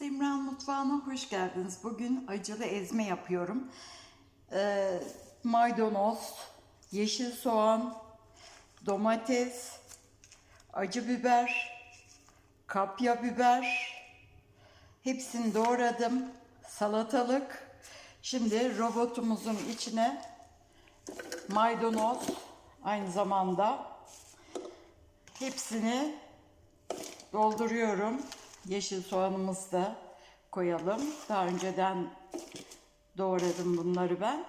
Semran Mutfağı'na hoş geldiniz. Bugün acılı ezme yapıyorum. Ee, maydanoz, yeşil soğan, domates, acı biber, kapya biber, hepsini doğradım. Salatalık. Şimdi robotumuzun içine maydanoz, aynı zamanda hepsini dolduruyorum. Yeşil soğanımızı da koyalım. Daha önceden doğradım bunları ben.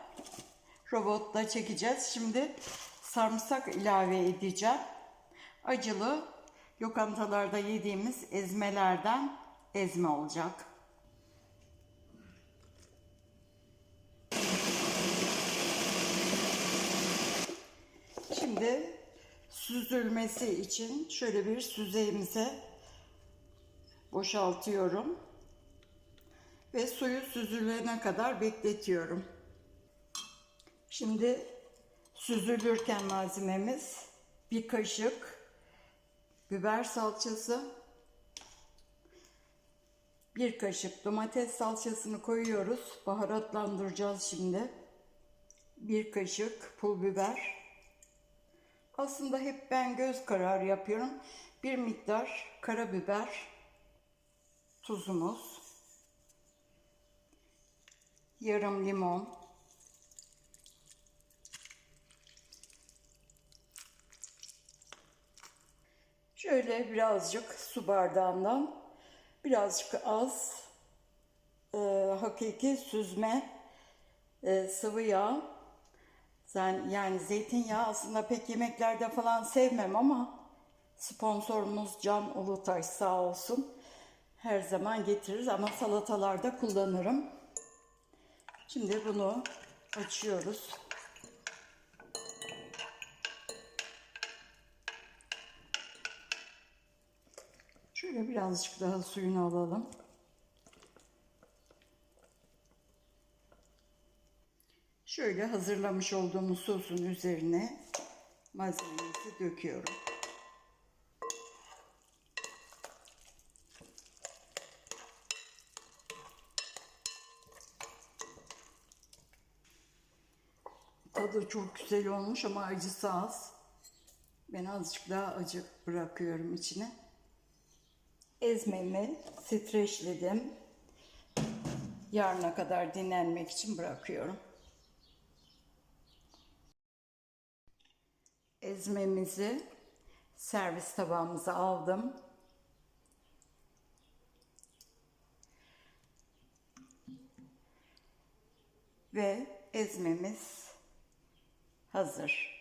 Robotla çekeceğiz. Şimdi sarımsak ilave edeceğim. Acılı lokantalarda yediğimiz ezmelerden ezme olacak. Şimdi süzülmesi için şöyle bir süzeyimize boşaltıyorum ve suyu süzülene kadar bekletiyorum. Şimdi süzülürken malzememiz bir kaşık biber salçası, bir kaşık domates salçasını koyuyoruz. Baharatlandıracağız şimdi. Bir kaşık pul biber. Aslında hep ben göz kararı yapıyorum. Bir miktar karabiber, tuzumuz, yarım limon, şöyle birazcık su bardağından birazcık az e, hakiki süzme e, sıvı yağ. Sen, yani zeytinyağı aslında pek yemeklerde falan sevmem ama sponsorumuz Can Ulutaş sağ olsun her zaman getirir ama salatalarda kullanırım. Şimdi bunu açıyoruz. Şöyle birazcık daha suyunu alalım. Şöyle hazırlamış olduğumuz sosun üzerine malzememizi döküyorum. Tadı çok güzel olmuş ama acısı az. Ben azıcık daha acı bırakıyorum içine. Ezmemi streçledim. Yarına kadar dinlenmek için bırakıyorum. Ezmemizi servis tabağımıza aldım. Ve ezmemiz hazır.